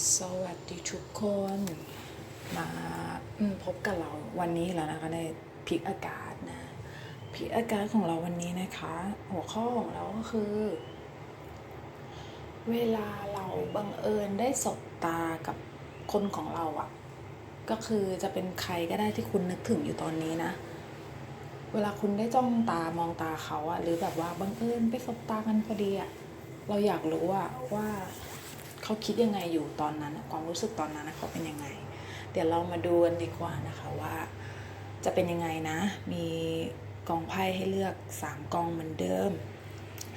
สวัสดีทุกคนมาพบกับเราวันนี้แล้วนะคะในพิกอากาศนะพิกอากาศของเราวันนี้นะคะ หัวข้อของเราก็คือ เวลาเราบังเอิญได้สบตากับคนของเราอะก็คือจะเป็นใครก็ได้ที่คุณนึกถึงอยู่ตอนนี้นะ เวลาคุณได้จ้องตามองตาเขาอะหรือแบบว่าบังเอิญไปสบตากันพอดีอะเราอยากรู้อะว่า เขาคิดยังไงอยู่ตอนนั้นความรู้สึกตอนนั้นเขาเป็นยังไง เดี๋ยวเรามาดูกันดีกว่านะคะว่าจะเป็นยังไงนะ มีกองไพ่ให้เลือก 3 กองเหมือนเดิม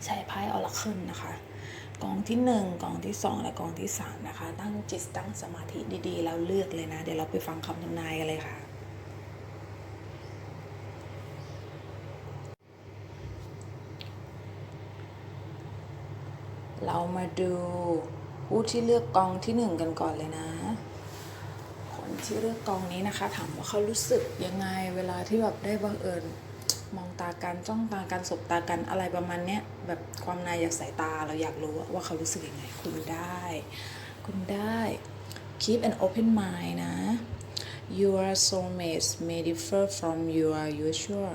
ใช้ไพ่ออราเคิลนะคะ กองที่ 1 กองที่ 2 และกองที่ 3 นะคะ ตั้งจิตตั้งสมาธิดีๆ แล้วเลือกเลยนะ เดี๋ยวเราไปฟังคำทำนายกันเลยค่ะ เรามาดู ผู้ที่เลือกกองที่หนึ่งกันก่อนเลยนะ คนที่เลือกกองนี้นะคะ ถามว่าเขารู้สึกยังไงเวลาที่แบบได้บังเอิญมองตากันจ้องตากันสบตากันอะไรประมาณเนี้ยแบบความในอยากสายตาเราอยากรู้ว่าเขารู้สึกยังไง คุณได้ คุณได้ keep an open mind นะ your soulmates may differ from your usual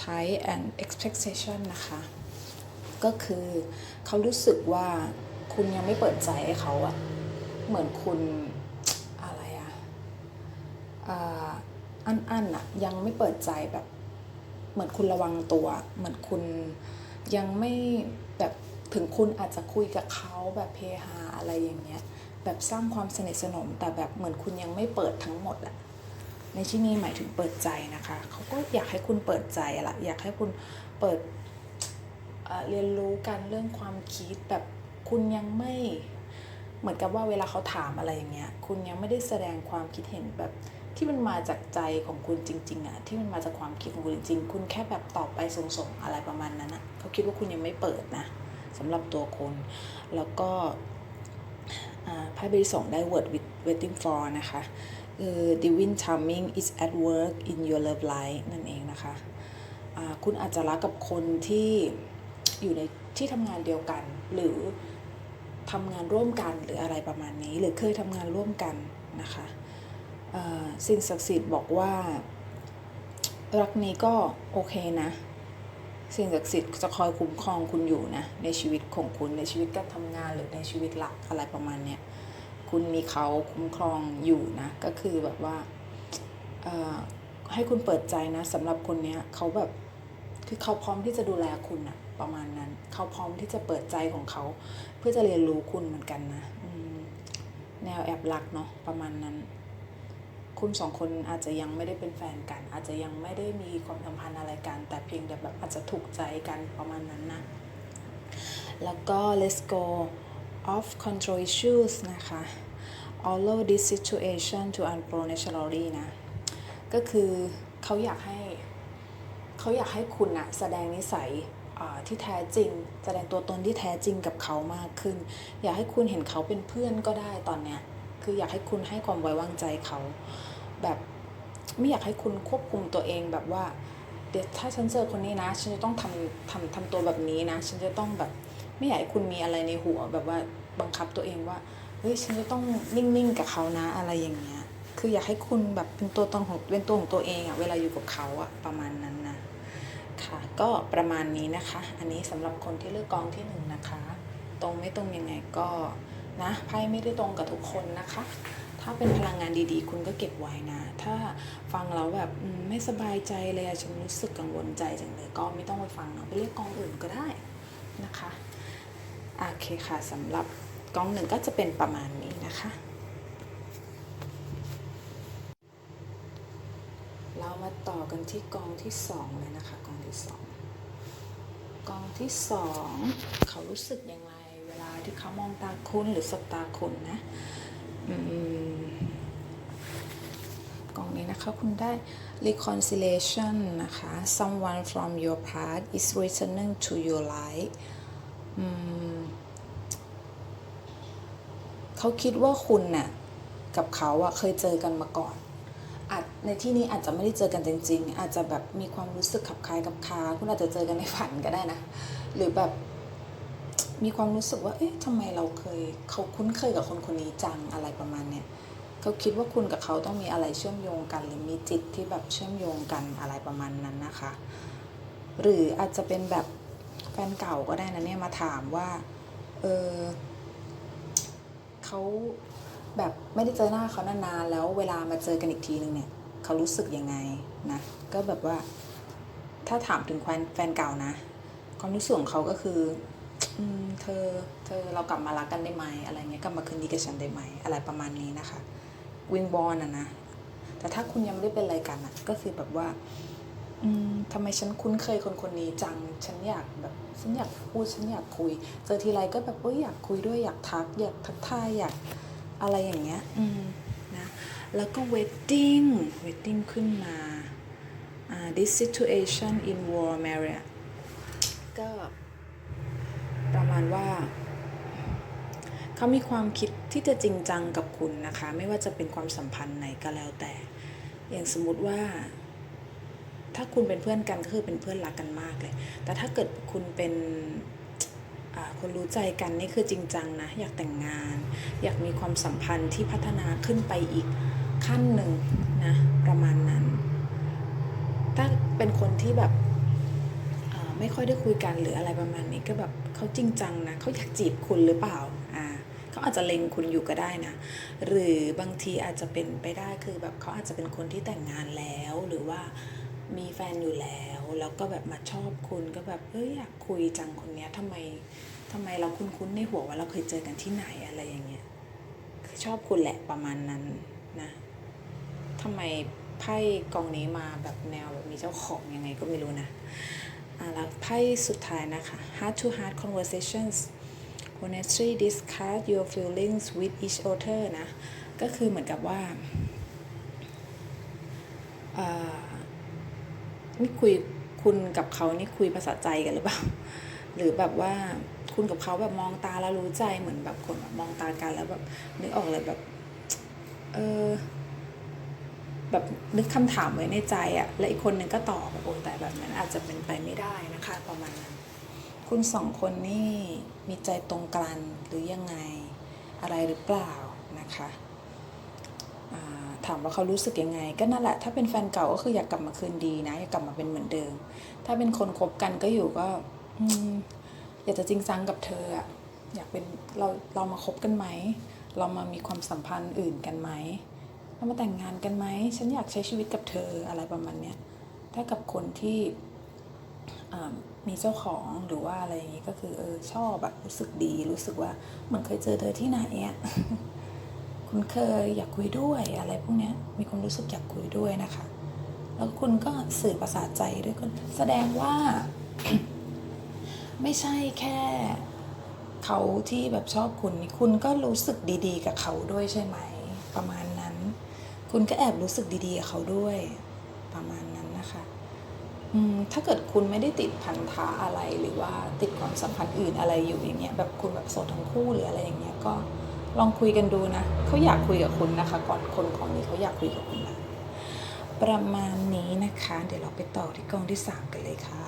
type and expectation นะคะ ก็คือเขารู้สึกว่า คุณยังไม่เปิดใจให้เขาอะเหมือนคุณอะไรอะอ่าอันอันอะยังไม่เปิดใจแบบ เหมือนคุณระวังตัว เหมือนคุณยังไม่แบบถึงคุณอาจจะคุยกับเขาแบบเพฮาอะไรอย่างเงี้ย แบบสร้างความสนิทสนม แต่แบบเหมือนคุณยังไม่เปิดทั้งหมดอะในที่นี้หมายถึงเปิดใจนะคะเขาก็อยากให้คุณเปิดใจละอยากให้คุณเปิดเรียนรู้กันเรื่องความคิดแบบ คุณยังไม่เหมือนกับว่าเวลาเขาถามอะไรอย่างเงี้ย คุณยังไม่ได้แสดงความคิดเห็นแบบที่มันมาจากใจของคุณจริง ๆอะที่มันมาจากความคิดของคุณจริงๆ คุณแค่แบบตอบไปส่งๆอะไรประมาณนั้นอะเขาคิดว่าคุณยังไม่เปิดนะสำหรับตัวคุณ แล้วก็ไพ่ใบที่สองได้ word with waiting for นะคะคือ divine timing is at work in your love life นั่นเองนะคะคุณอาจจะรักกับคนที่อยู่ในที่ทำงานเดียวกัน หรือ ทำงานร่วมกันหรืออะไรประมาณนี้ หรือเคยทำงานร่วมกันนะคะสิ่งศักดิ์สิทธิ์บอกว่า รักนี้ก็โอเคนะ สิ่งศักดิ์สิทธิ์จะคอยคุ้มครองคุณอยู่นะในชีวิตของคุณในชีวิตการทำงานหรือในชีวิตหลักอะไรประมาณเนี้ยคุณมีเขาคุ้มครองอยู่นะก็คือแบบว่าให้คุณเปิดใจนะสำหรับคนเนี้ยเขาแบบคือเขาพร้อมที่จะดูแลคุณอะ ประมาณนั้น เขาพร้อมที่จะเปิดใจของเขา เพื่อจะเรียนรู้คุณเหมือนกันนะแนวแอบรักเนาะประมาณนั้น คุณสองคนอาจจะยังไม่ได้เป็นแฟนกัน อาจจะยังไม่ได้มีความสัมพันธ์อะไรกัน แต่เพียงแต่แบบอาจจะถูกใจกันประมาณนั้นนะ แล้วก็ let's go off control issues นะคะ allow this situation to unfold naturally นะ ก็คือเขาอยากให้ เขาอยากให้คุณนะแสดงนิสัย ที่แท้จริง แสดงตัวตนที่แท้จริงกับเขามากขึ้น อยากให้คุณเห็นเขาเป็นเพื่อนก็ได้ตอนเนี้ยคืออยากให้คุณให้ความไว้วางใจเขา แบบไม่อยากให้คุณควบคุมตัวเองแบบว่าเดี๋ยวถ้าฉันเจอคนนี้นะ ฉันจะต้องทำทำทำตัวแบบนี้นะ ฉันจะต้องแบบไม่อยากให้คุณมีอะไรในหัว แบบว่าบังคับตัวเองว่าเฮ้ยฉันจะต้องนิ่งๆกับเขานะอะไรอย่างเงี้ย คืออยากให้คุณแบบเป็นตัวตนของเป็นตัวของตัวเองอะเวลาอยู่กับเขาอะประมาณนั้นนะ ก็ประมาณนี้นะคะ อันนี้สำหรับคนที่เลือกกองที่หนึ่งนะคะ ตรงไม่ตรงยังไงก็นะไพ่ไม่ได้ตรงกับทุกคนนะคะ ถ้าเป็นพลังงานดีๆ คุณก็เก็บไว้นะ ถ้าฟังแล้วแบบไม่สบายใจเลยอะฉันรู้สึกกังวลใจจังเลยก็ไม่ต้องไปฟังเนาะไปเลือกกองอื่นก็ได้นะคะโอเคค่ะสำหรับกองหนึ่งก็จะเป็นประมาณนี้นะคะ เรามาต่อกันที่กองที่สองเลยนะคะกองที่สอง กองที่สองเขารู้สึกอยังไงเวลาที่เขามองตาคุณหรือสบตาคุณนะอกองนี้นะคะคุณได้ reconciliation นะคะ someone from your past is returning to your life เขาคิดว่าคุณน่ะกับเขาอะเคยเจอกันมาก่อน ในที่นี้อาจจะไม่ได้เจอกันจริง ๆ อาจจะแบบมีความรู้สึกขับคล้ายกับคาคุณอาจจะเจอกันในฝันก็ได้นะ หรือแบบมีความรู้สึกว่า เอ๊ะทำไมเราเคย เขาคุ้นเคยกับคนคนนี้จังอะไรประมาณเนี้ยเขาคิดว่าคุณกับเขาต้องมีอะไรเชื่อมโยงกัน หรือมีจิตที่แบบเชื่อมโยงกันอะไรประมาณนั้นนะคะ หรืออาจจะเป็นแบบแฟนเก่าก็ได้นะเนี่ยมาถามว่า เออเขาแบบไม่ได้เจอหน้าเขานานๆแล้วเวลามาเจอกันอีกทีนึงเนี่ย เขารู้สึกยังไงนะก็แบบว่า ถ้าถามถึงแฟนแฟนเก่านะ ความรู้สึกของเขาก็คืออืมเธอเธอเรากลับมารักกันได้ไหมอะไรเงี้ยกลับมาคืนดีกับฉันได้ไหมอะไรประมาณนี้นะคะ วิงบอลอะนะแต่ถ้าคุณยังไม่ได้เป็นอะไรกันอะก็คือแบบว่าอืมทำไมฉันคุ้นเคยคนคนนี้จัง ฉันอยากแบบ ฉันอยากพูด ฉันอยากคุย เจอทีไรก็แบบเอ้ยอยากคุยด้วย อยากทัก อยากทักทาย อยากอะไรอย่างเงี้ย อืม แล้วก็ wedding wedding ขึ้นมาอ่า this situation in war Marriott ก็ประมาณว่าเขามีความคิดที่จะจริงจังกับคุณนะคะ ไม่ว่าจะเป็นความสัมพันธ์ไหนก็แล้วแต่ อย่างสมมติว่า ถ้าคุณเป็นเพื่อนกันก็คือเป็นเพื่อนรักกันมากเลย แต่ถ้าเกิดคุณเป็นคนรู้ใจกันนี่คือจริงจังนะ อยากแต่งงาน อยากมีความสัมพันธ์ที่พัฒนาขึ้นไปอีก ขั้นหนึ่งนะประมาณนั้น ถ้าเป็นคนที่แบบไม่ค่อยได้คุยกันหรืออะไรประมาณนี้ก็แบบเขาจริงจังนะเขาอยากจีบคุณหรือเปล่าอ่าเขาอาจจะเล็งคุณอยู่ก็ได้นะ หรือบางทีอาจจะเป็นไปได้คือแบบเขาอาจจะเป็นคนที่แต่งงานแล้วหรือว่ามีแฟนอยู่แล้ว แล้วก็แบบมาชอบคุณก็แบบเอ้ยอยากคุยจังคนเนี้ยทำไมทำไมเราคุ้นๆในหัวว่าเราเคยเจอกันที่ไหนอะไรอย่างเงี้ยคือชอบคุณแหละประมาณนั้นนะ ทำไมไพ่กองนี้มาแบบแนวแบบมีเจ้าของยังไงก็ไม่รู้นะอ่าแล้วไพ่สุดท้ายนะคะ heart to heart conversations honestly discuss your feelings with each other นะ ก็คือเหมือนกับว่าอ่านี่คุยคุณกับเขานี่คุยภาษาใจกันหรือเปล่า หรือแบบว่าคุณกับเขาแบบมองตาแล้วรู้ใจเหมือนแบบคนแบบมองตากันแล้วแบบนึกออกเลยแบบ เออ แบบนึกคำถามไว้ในใจอะ่ะและอีกคนหนึ่งก็ตอบโอ้แต่แบบนั้นอาจจะเป็นไปไม่ได้นะคะประมาณนั้นคุณสองคนนี่มีใจตรงกันหรือยังไงอะไรหรือเปล่านะคะถามว่าเขารู้สึกยังไง ก็นั่นแหละถ้าเป็นแฟนเก่าก็คืออยากกลับมาคืนดีนะอยากกลับมาเป็นเหมือนเดิม ถ้าเป็นคนคบกันก็อยู่ก็อืมอยากจะจริงจังกับเธออะอยากเป็นเราเรามาคบกันไหม เรามามีความสัมพันธ์อื่นกันไหม เรามาแต่งงานกันไหม ฉันอยากใช้ชีวิตกับเธออะไรประมาณเนี้ย ถ้ากับคนที่มีเจ้าของหรือว่าอะไรอย่างงี้ก็คือเออชอบแบบรู้สึกดี รู้สึกว่าเหมือนเคยเจอเธอที่ไหนอะคุณเคยอยากคุยด้วยอะไรพวกเนี้ยมีความรู้สึกอยากคุยด้วยนะคะ แล้วคุณก็สื่อภาษาใจด้วยคนแสดงว่า ไม่ใช่แค่เขาที่แบบชอบคุณ คุณก็รู้สึกดี ๆ กับเขาด้วยใช่ไหม ประมาณ คุณก็แอบรู้สึกดีๆกับเขาด้วยประมาณนั้นนะคะถ้าเกิดคุณไม่ได้ติดพันธะอะไรหรือว่าติดความสัมพันธ์อื่นอะไรอยู่อย่างเงี้ยแบบคุณแบบโสดทั้งคู่หรืออะไรอย่างเงี้ยก็ลองคุยกันดูนะเขาอยากคุยกับคุณนะคะ ก่อนคนของนี้เขาอยากคุยกับคุณนะประมาณนี้นะคะ เดี๋ยวเราไปต่อที่กองที่สามกันเลยค่ะ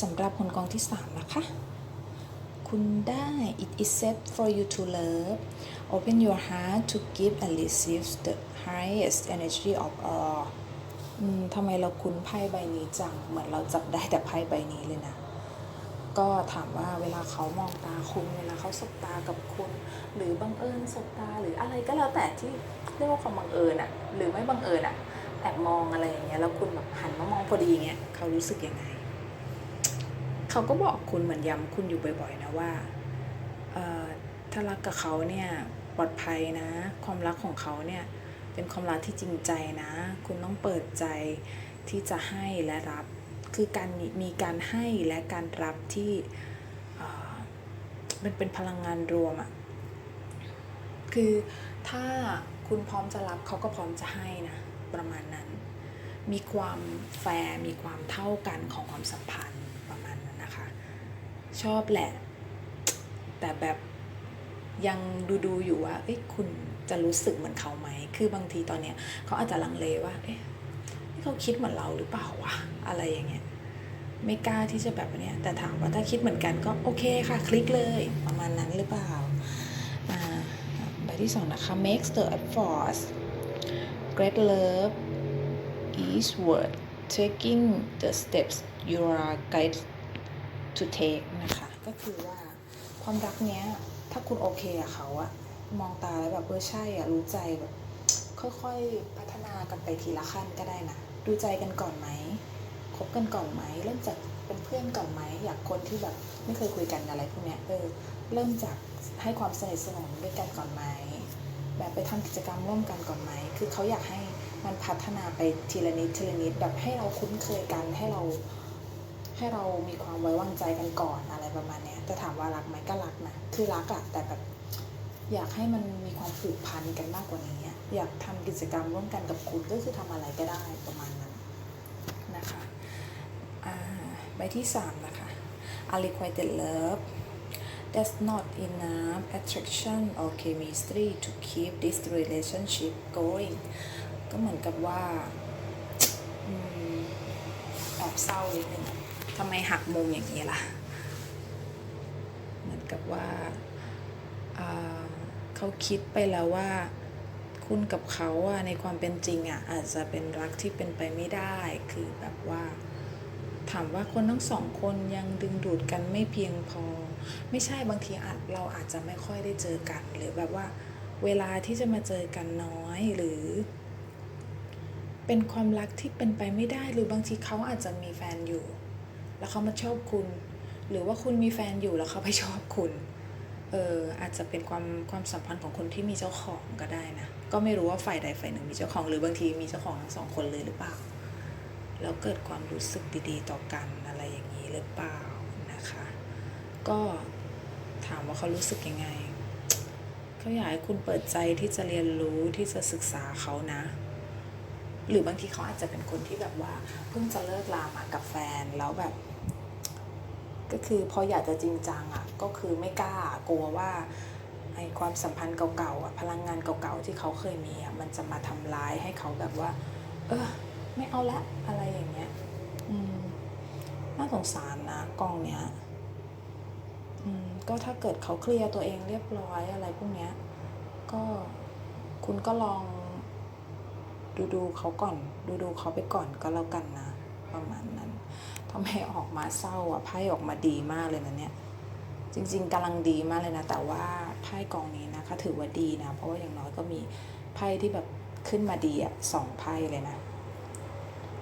สำหรับผลกองที่3นะคะ คุณได้ it is safe for you to love open your heart to give and receive the highest energy of all อืมทำไมเราคุ้นไพ่ใบนี้จัง เหมือนเราจับได้แต่ไพ่ใบนี้เลยนะ ก็ถามว่าเวลาเขามองตาคุณ เวลาเขาสบตากับคุณ หรือบังเอิญสบตาหรืออะไรก็แล้วแต่ที่เรียกว่าความบังเอิญอะหรือไม่บังเอิญอะแอบมองอะไรอย่างเงี้ยแล้วคุณแบบหันมามองพอดีเงี้ยเขารู้สึกยังไง เขาก็บอกคุณเหมือนย้ำคุณอยู่บ่อยๆนะว่าถ้ารักกับเขาเนี่ยปลอดภัยนะ ความรักของเขาเนี่ยเป็นความรักที่จริงใจนะ คุณต้องเปิดใจที่จะให้และรับ คือการมีการให้และการรับที่มันเป็นพลังงานรวมอะคือถ้าคุณพร้อมจะรับเขาก็พร้อมจะให้นะ ประมาณนั้น มีความแฟร์มีความเท่ากันของความสัมพันธ์ประมาณนั้นนะคะ ชอบแหละ แต่แบบยังดูดูอยู่ว่าเอ้ยคุณจะรู้สึกเหมือนเขาไหม คือบางทีตอนเนี้ยเขาอาจจะลังเลว่า เอ๊ะเขาคิดเหมือนเราหรือเปล่าวะ อะไรอย่างเงี้ย ไม่กล้าที่จะแบบเนี้ย แต่ถามว่าถ้าคิดเหมือนกันก็โอเคค่ะ คลิกเลย ประมาณนั้นหรือเปล่า อ่าใบที่สองนะคะ makes the effort great love is worth taking the steps you are guided to take นะคะ ก็คือว่าความรักเนี้ย ถ้าคุณโอเคอะเขาอะมองตาแล้วแบบเออใช่อะรู้ใจแบบค่อยๆพัฒนากันไปทีละขั้นก็ได้นะ ดูใจกันก่อนไหมคบกันก่อนไหม เริ่มจากเป็นเพื่อนก่อนไหม อยากคนที่แบบไม่เคยคุยกันอะไรพวกเนี้ยเออเริ่มจากให้ความสนิทสนมด้วยกันก่อนไหม แบบไปทำกิจกรรมร่วมกันก่อนไหม คือเขาอยากให้มันพัฒนาไปทีละนิดทีละนิดแบบให้เราคุ้นเคยกันให้เรา ให้เรามีความไว้วางใจกันก่อนอะไรประมาณเนี้ยแต่ถามว่ารักไหมก็รักนะคือรักอะแต่แบบอยากให้มันมีความผูกพันกันมากกว่านี้อยากทำกิจกรรมร่วมกันกับคุณก็คือทำอะไรก็ได้ประมาณนั้นนะคะอ่าใบที่สามนะคะ unrequited love There's not enough attraction or chemistry to keep this relationship going ก็เหมือนกับว่าอืมแอบเศร้านิดนึง ทำไมหักมุมอย่างนี้ล่ะ เหมือนกับว่าอ่าเขาคิดไปแล้วว่า คุณกับเขาอะในความเป็นจริงอะอาจจะเป็นรักที่เป็นไปไม่ได้ คือแบบว่าถามว่าคนทั้งสองคนยังดึงดูดกันไม่เพียงพอ ไม่ใช่บางทีอาจเราอาจจะไม่ค่อยได้เจอกัน หรือแบบว่า เวลาที่จะมาเจอกันน้อยหรือ เป็นความรักที่เป็นไปไม่ได้หรือบางทีเขาอาจจะมีแฟนอยู่ แล้วเขามาชอบคุณ หรือว่าคุณมีแฟนอยู่แล้วเขาไปชอบคุณ เอออาจจะเป็นความความสัมพันธ์ของคนที่มีเจ้าของก็ได้นะ ก็ไม่รู้ว่าฝ่ายใดฝ่ายหนึ่งมีเจ้าของหรือบางทีมีเจ้าของทั้งสองคนเลยหรือเปล่า แล้วเกิดความรู้สึกดีๆ ต่อกันอะไรอย่างนี้หรือเปล่านะคะ ก็ถามว่าเขารู้สึกยังไงเขาอยากให้คุณเปิดใจที่จะเรียนรู้ที่จะศึกษาเขานะ หรือบางทีเขาอาจจะเป็นคนที่แบบว่า เพิ่งจะเลิกลามากับแฟนแล้วแบบ ก็คือพออยากจะจริงจังอะก็คือไม่กล้ากลัวว่าไอความสัมพันธ์เก่าๆอะพลังงานเก่าๆที่เขาเคยมีอะมันจะมาทำร้ายให้เขาแบบว่า เออไม่เอาละอะไรอย่างเงี้ยอืมน่าสงสารนะกองเนี้ยอืมก็ถ้าเกิดเขาเคลียร์ตัวเองเรียบร้อยอะไรพวกเนี้ย ก็คุณก็ลอง ดูดูเขาก่อน ดูดูเขาไปก่อนก็แล้วกันนะ ประมาณนั้น ทำให้ออกมาเศร้าอะไพ่ออกมาดีมากเลยนะเนี่ยจริง ๆกำลังดีมากเลยนะ แต่ว่าไพ่กองนี้นะคะถือว่าดีนะ เพราะว่าอย่างน้อยก็มีไพ่ที่แบบขึ้นมาดีอะสองไพ่เลยนะ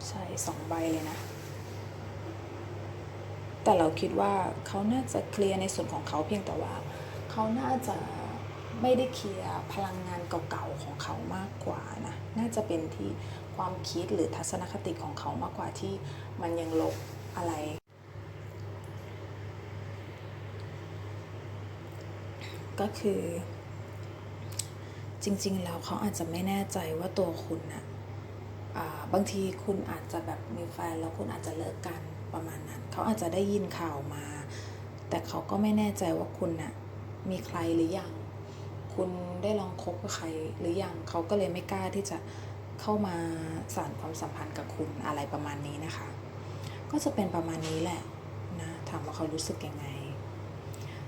ใช่สองใบเลยนะ แต่เราคิดว่าเขาน่าจะเคลียร์ในส่วนของเขาเพียงแต่ว่า เขาน่าจะไม่ได้เคลียร์พลังงานเก่าๆของเขามากกว่านะ น่าจะเป็นที่ความคิดหรือทัศนคติของเขามากกว่าที่มันยังลบ อะไร ก็คือ จริง ๆ แล้วเขาอาจจะไม่แน่ใจว่าตัวคุณนะอ่าบางทีคุณอาจจะแบบมีแฟนแล้วคุณอาจจะเลิกกันประมาณนั้น เขาอาจจะได้ยินข่าวมา แต่เขาก็ไม่แน่ใจว่าคุณน่ะมีใครหรือยัง คุณได้ลองคบกับใครหรือยัง เขาก็เลยไม่กล้าที่จะเข้ามาสานความสัมพันธ์กับคุณอะไรประมาณนี้นะคะ ก็จะเป็นประมาณนี้แหละนะถามว่าเขารู้สึกยังไง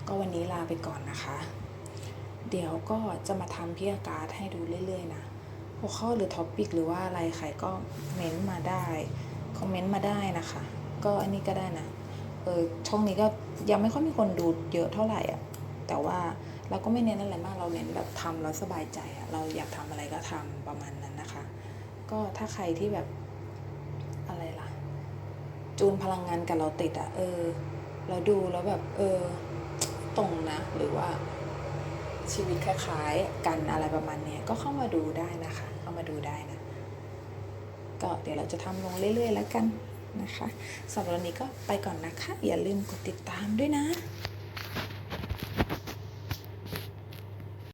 ก็วันนี้ลาไปก่อนนะคะ เดี๋ยวก็จะมาทำพี่อาการดให้ดูเรื่อยๆนะหัวข้อหรือท็อปิกหรือว่าอะไรใครก็เม้นต์มาได้คอมเมนต์มาได้นะคะ ก็อันนี้ก็ได้นะเออช่องนี้ก็ยังไม่ค่อยมีคนดูเยอะเท่าไหร่อะแต่ว่าเราก็ไม่เน้นอะไรมากเราเน้นแบบทำแล้วสบายใจอะเราอยากทำอะไรก็ทำประมาณนั้นนะคะ ก็ถ้าใครที่แบบอะไรล่ะ จูนพลังงานกับเราติดอะเออ เราดูแล้วแบบ เออ ตรงนะ หรือว่า ชีวิตคล้ายๆ กันอะไรประมาณนี้ก็เข้ามาดูได้นะคะ เข้ามาดูได้นะ ก็เดี๋ยวเราจะทำลงเรื่อยๆแล้วกันนะคะสำหรับวันนี้ก็ไปก่อนนะคะ อย่าลืมกดติดตามด้วยนะ